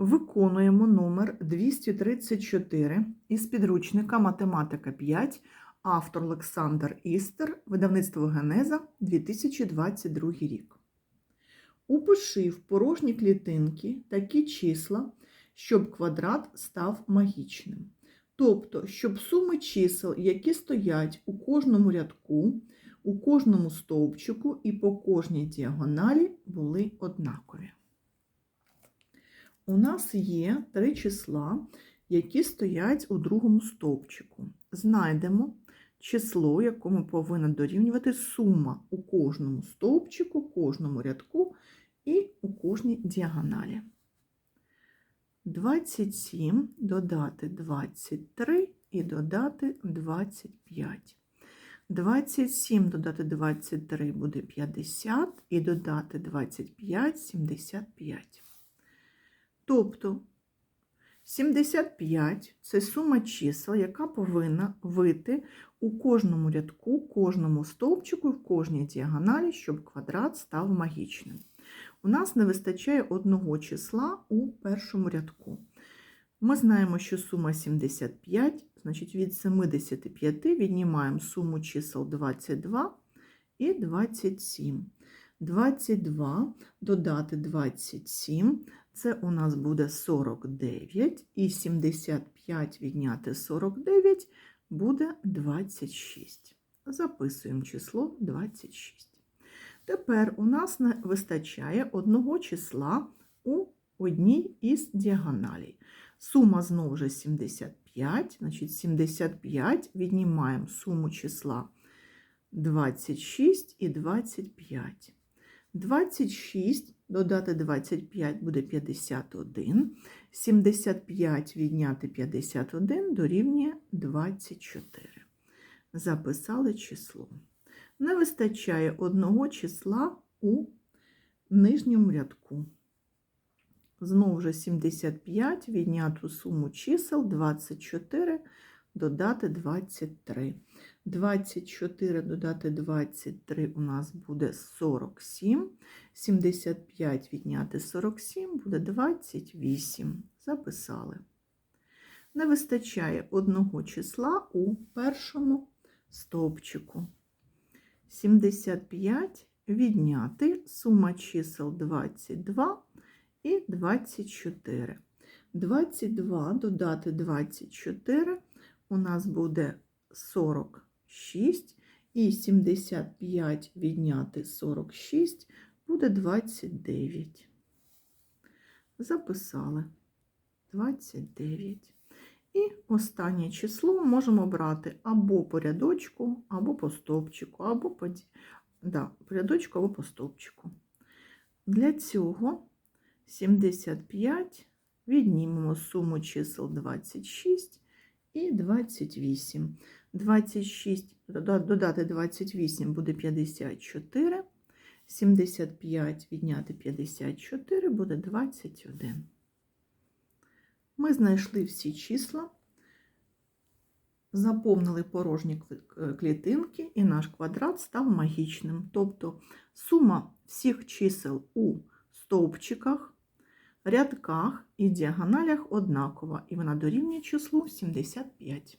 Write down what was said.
Виконуємо номер 234 із підручника Математика 5, автор Олександр Істер, видавництво Генеза 2022 рік. Упиши в порожні клітинки такі числа, щоб квадрат став магічним. Тобто, щоб суми чисел, які стоять у кожному рядку, у кожному стовпчику і по кожній діагоналі були однакові. У нас є три числа, які стоять у другому стовпчику. Знайдемо число, якому повинна дорівнювати сума у кожному стовпчику, кожному рядку і у кожній діагоналі. 27 додати 23 і додати 25. 27 додати 23 буде 50 і додати 25 75. Тобто 75 це сума чисел, яка повинна вийти у кожному рядку, кожному стовпчику в кожній діагоналі, щоб квадрат став магічним. У нас не вистачає одного числа у першому рядку. Ми знаємо, що сума 75, значить від 75 віднімаємо суму чисел 22 і 27. 22 додати 27, це у нас буде 49, і 75 відняти 49 буде 26. Записуємо число 26. Тепер у нас не вистачає одного числа у одній із діагоналей. Сума знову ж 75, значить 75 віднімаємо суму числа 26 і 25. 26 додати 25 буде 51. 75 відняти 51 дорівнює 24. Записали число. Не вистачає одного числа у нижньому рядку. Знову ж 75 відняту суму чисел 24 додати 23. 24 додати 23 у нас буде 47. 75 відняти 47 буде 28. Записали. Не вистачає одного числа у першому стовпчику. 75 відняти сума чисел 22 і 24. 22 додати 24 у нас буде 46, і 75 відняти 46 буде 29. Записали 29. І останнє число можемо брати або по рядочку, або по стовпчику, або по, да, по рядочку, або по стовпчику. Для цього 75 віднімемо суму чисел 26 і 28. 26 додати 28 буде 54. 75 відняти 54 буде 21. Ми знайшли всі числа, заповнили порожні клітинки, і наш квадрат став магічним. Тобто сума всіх чисел у стовпчиках, рядках і діагоналях однакова, і вона дорівнює числу 75.